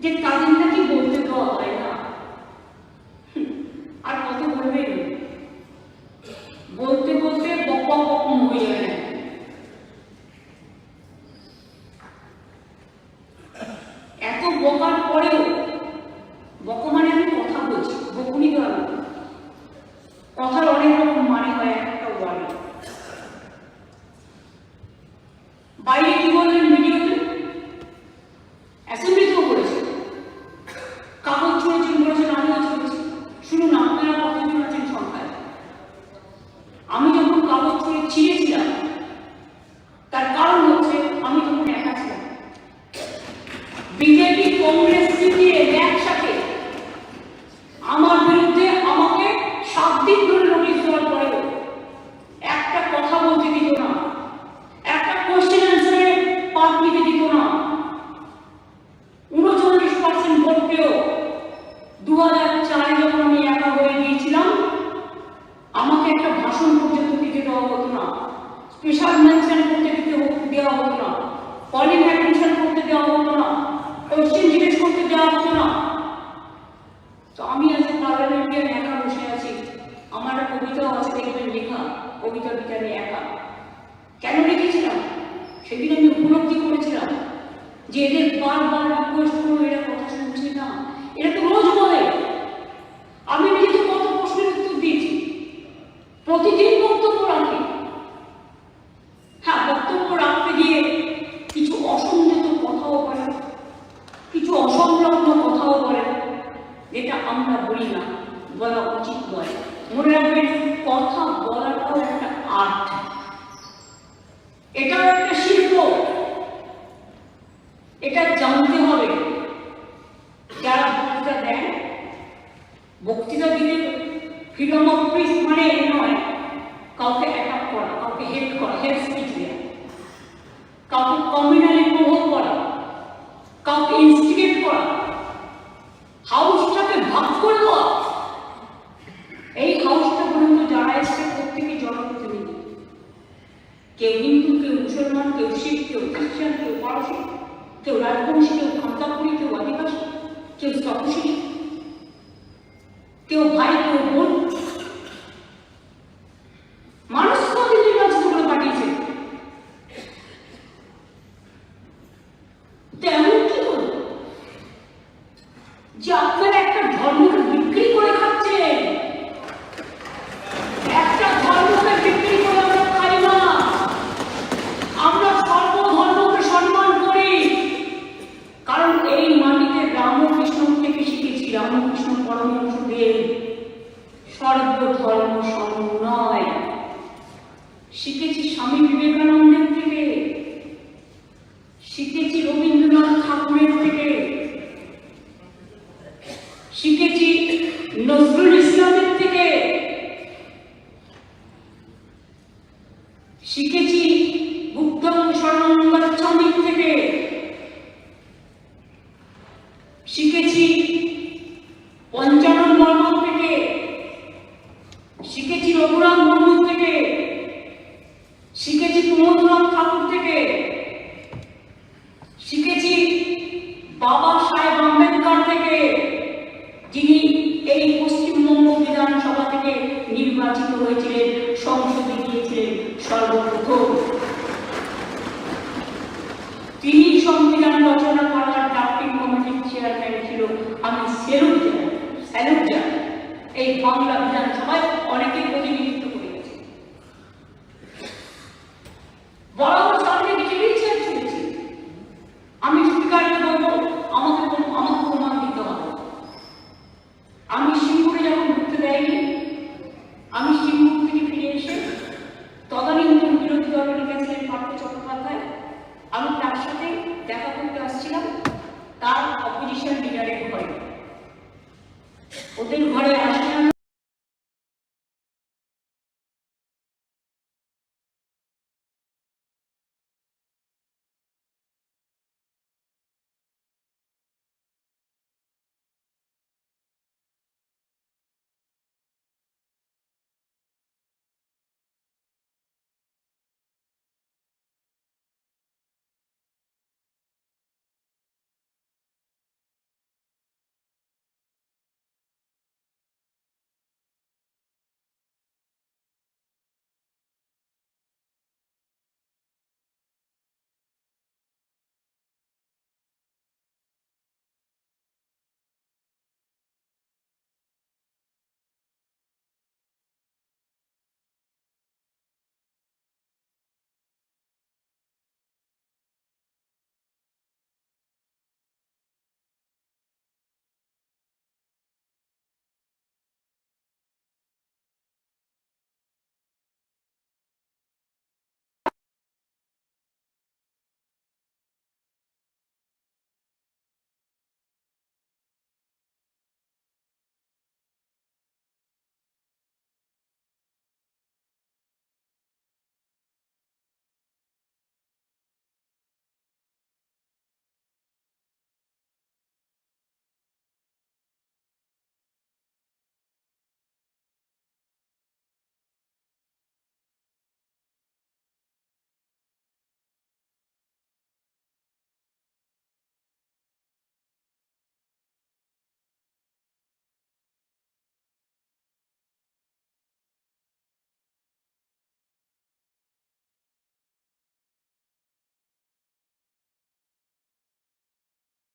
যে কাজিনটা কি বলতে দেওয়া হয় না? আর কত বলবে? বলতে বলতে বকা বকম হয়ে যায় এত বকার পরেও ছিঁড়েছিলাম তার কারণ হচ্ছে আমি তখন একা ছিলাম। বিজেপি, কংগ্রেস সিপিএ একসাথে আমার বিরুদ্ধে আমাকে সাত দিন ধরে নোটিশ দেওয়ার পরেও একটা কথা বলতে দিত না। একটা কোশ্চেন অ্যান্সারে পাঠ নিতে দিত না। উনচল্লিশ পার্সেন্ট ভোট পেয়েও দু হাজার চারে যখন আমি একা হয়ে গিয়েছিলাম আমাকে একটা ভাষণ পর্যন্ত দিতে দেওয়া হতো না স্পেশাল মেনশন করতে দিতে হতো- দেওয়া হতো না কলিং অ্যাটেনশন করতে দেওয়া হতো না কোশ্চেন জিজ্ঞেস করতে দেওয়া হতো না। তো আমি আজ পার্লামেন্টে একা বসে আছি। আমার একটা কবিতাও আছে, দেখবেন লেখা। কবিতা বিচারে একা। কেন লিখেছিলাম সেদিন আমি উপলব্ধি করেছিলাম যে এদের বারবার রিকোয়েস্ট করো, এরা কথা শুনছে না। এরা তো রোজ বলে। আমি নিজে তো কত প্রশ্নের উত্তর দিয়েছি। প্রতিদিন বক্তব্য রাখি হ্যাঁ বক্তব্য রাখতে গিয়ে কিছু অসংযত কথাও বলে কিছু অসংলগ্ন কথাও বলে যেটা আমরা বলি না বলা উচিত নয় মনে রাখবেন কথা বলাটাও একটা আর্ট। এটাও একটা শিল্প। এটা জানতে হবে। যারা বক্তৃতা দেন, বক্তৃতা দিলে ফ্রিডম অফ স্পিচ মানে নয়, কাউকে অ্যাটাক করা, কাউকে হেল্প করা হেল্প স্পিচ দেওয়া কাউকে কমিউনালি প্রভোগ করা কাউকে ইনস্টিগেট করা হাউসটাকে ভাগ করে দেওয়া এই হাউসটা পর্যন্ত যারা এসছে প্রত্যেকে জনপ্রতিনিধি কেউ হিন্দু কেউ মুসলমান কেউ শিখ কেউ খ্রিস্টান কেউ পারসি কেউ রাজবংশী কেউ খামতাপুরি কেউ আদিবাসী কেউ তপশিলি কেউ ভাই কেউ বোন মানুষ কদিন নির্বাচিত করে পাঠিয়েছে তো এমন কি হলো যে আপনারা একটা ধর্মকে বিক্রি করে খাচ্ছেন একটা ধর্মকে বিক্রি করে আমরা খাই না আমরা সর্বধর্মকে সম্মান করি কারণ এই মাটিতে রামকৃষ্ণ থেকে শিখেছি রামকৃষ্ণ পরমহংসদেব সর্বধর্ম সমন্বয় শিখেছি স্বামী বিবেকানন্দের থেকে শিখেছি রবীন্দ্রনাথ ঠাকুরের থেকে শিখেছি নজরুল ইসলামের থেকে শিখেছি বুদ্ধম শরণাঙ্গচ্ছামির থেকে শিখেছি পঞ্চানন বর্মন থেকে শিখেছি রঘুরাম মুর্মুর থেকে শিখেছি প্রমোদনাথ ঠাকুর থেকে। শিখেছি বাবা সাহেব আম্বেদকর থেকে, যিনি এই পশ্চিমবঙ্গ বিধানসভা থেকে নির্বাচিত হয়েছিলেন, সংসদে গিয়েছিলেন সর্বপ্রথম। তিনি সংবিধান রচনা করার ড্রাফটিং কমিটির চেয়ারম্যান ছিল আমি সেলুট জানাই এই বাংলা বিধানসভায় অনেকে প্রতিনিধিত্ব ওদের ঘরে